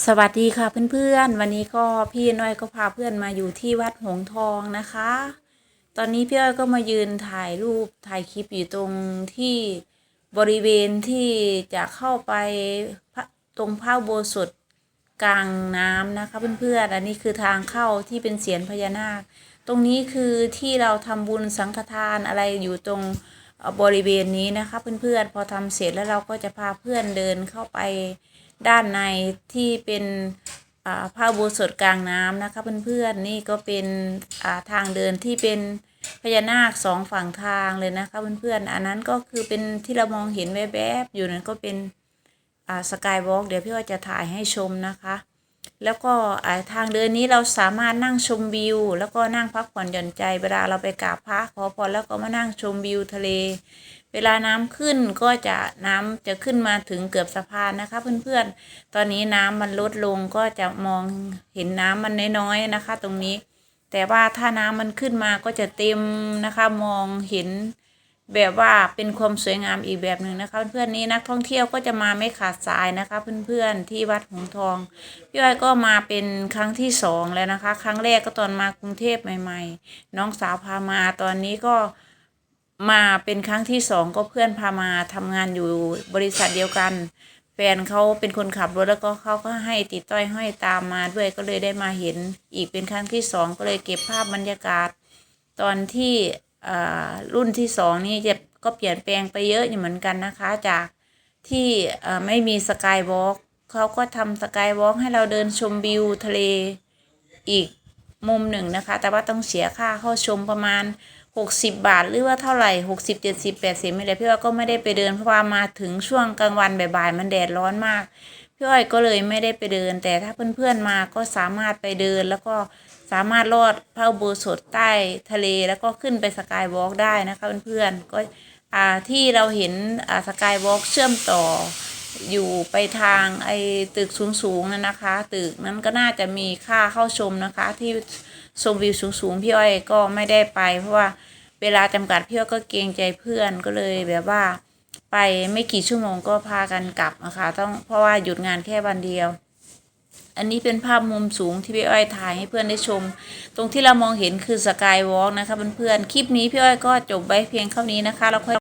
สวัสดีค่ะเพื่อนๆ วันนี้ก็พี่น้อยก็พาเพื่อนมาอยู่ที่วัดหงทองนะคะ ตอนนี้พี่อ้อยก็มายืนถ่ายรูปถ่ายคลิปอยู่ตรงที่บริเวณที่จะเข้าไปตรงพระโบสถกลางน้ำนะคะเพื่อนๆ อันนี้คือทางเข้าที่เป็นเสียนพญานาค ตรงนี้คือที่เราทำบุญสังฆทานอะไรอยู่ตรง บริเวณนี้นะคะเพื่อนๆ พอทำเสร็จแล้วเราก็จะพาเพื่อนเดินเข้าไปด้านในที่เป็นอ่าพระอุโบสถกลางน้ำนะคะเพื่อนๆนี่ก็เป็นาทางเดินที่เป็นพญานาคสองฝั่งทางเลยนะคะเพื่อนๆอันนั้นก็คือเป็นที่เรามองเห็นแวบๆอยู่นั้นก็เป็นสกายวอล์กเดี๋ยวพี่ว่าจะถ่ายให้ชมนะคะ แล้วก็ทางเดินนี้เราสามารถนั่งชมวิว แล้วก็นั่งพักผ่อนหย่อนใจ เวลาเราไปกราบพระขอพรแล้วก็มานั่งชมวิวทะเล เวลาน้ำขึ้นก็จะน้ำจะขึ้นมาถึงเกือบสะพานนะคะ เพื่อนๆ ตอนนี้น้ำมันลดลงก็จะมองเห็นน้ำมันน้อยๆนะคะ ตรงนี้ แต่ว่าถ้าน้ำมันขึ้นมาก็จะเต็มนะคะมองเห็น แบบว่าเป็นความสวยงามอีกแบบหนึ่งนะคะ เพื่อนๆนี้นักท่องเที่ยวก็จะมาไม่ขาดสายนะคะ เพื่อนๆที่วัดหงทองพี่อ้อยก็มาเป็นครั้งที่สองแล้วนะคะ ครั้งแรกก็ตอนมากรุงเทพใหม่ ๆ น้องสาวพามาตอนนี้ก็มาเป็นครั้งที่สองก็เพื่อนพามาทำงานอยู่บริษัทเดียวกัน แฟนเขาเป็นคนขับรถแล้วก็เขาก็ให้ติดต้อยห้อยตามมาด้วยก็เลยได้มาเห็น อีกเป็นครั้งที่สองก็เลยเก็บภาพบรรยากาศ ตอนที่ รุ่นที่สองนี่จะก็เปลี่ยนแปลงไปเยอะอยู่เหมือนกันนะคะ จากที่อ่าไม่มีสกายวอล์กเขาก็ทำสกายวอล์กให้เราเดินชมวิวทะเลอีกมุมหนึ่งนะคะ แต่ว่าต้องเสียค่าเข้าชมประมาณ 60 บาท หรือว่าเท่าไหร่ 60 70 80ไม่เลยพี่อ้อยก็ไม่ได้ไปเดินเพราะว่ามาถึงช่วงกลางวันบ่ายๆมันแดดร้อนมาก พี่อ้อยก็เลยไม่ได้ไปเดิน แต่ถ้าเพื่อนๆมาก็สามารถไปเดิน แล้วก็สามารถลอดพระอุโบสถใต้ทะเลแล้วก็ขึ้นไปสกายวอล์กได้นะคะเพื่อนๆก็อ่าที่เราเห็นอ่าสกายวอล์กเชื่อมต่ออยู่ไปทางไอ้ตึกสูงๆนั่นนะคะ ตึกนั้นก็น่าจะมีค่าเข้าชมนะคะ ที่ชมวิวสูงๆพี่อ้อยก็ไม่ได้ไป เพราะว่าเวลาจำกัดพี่อ้อยก็เกรงใจเพื่อนก็เลยแบบว่า ไปไม่กี่ชั่วโมงก็พากันกลับนะคะต้องเพราะว่าหยุดงานแค่วันเดียว อันนี้เป็นภาพมุมสูงที่พี่อ้อยถ่ายให้เพื่อนได้ชม ตรงที่เรามองเห็นคือสกายวอล์กนะคะเพื่อนๆคลิปนี้พี่อ้อยก็จบไว้เพียงเท่านี้นะคะแล้วค่อย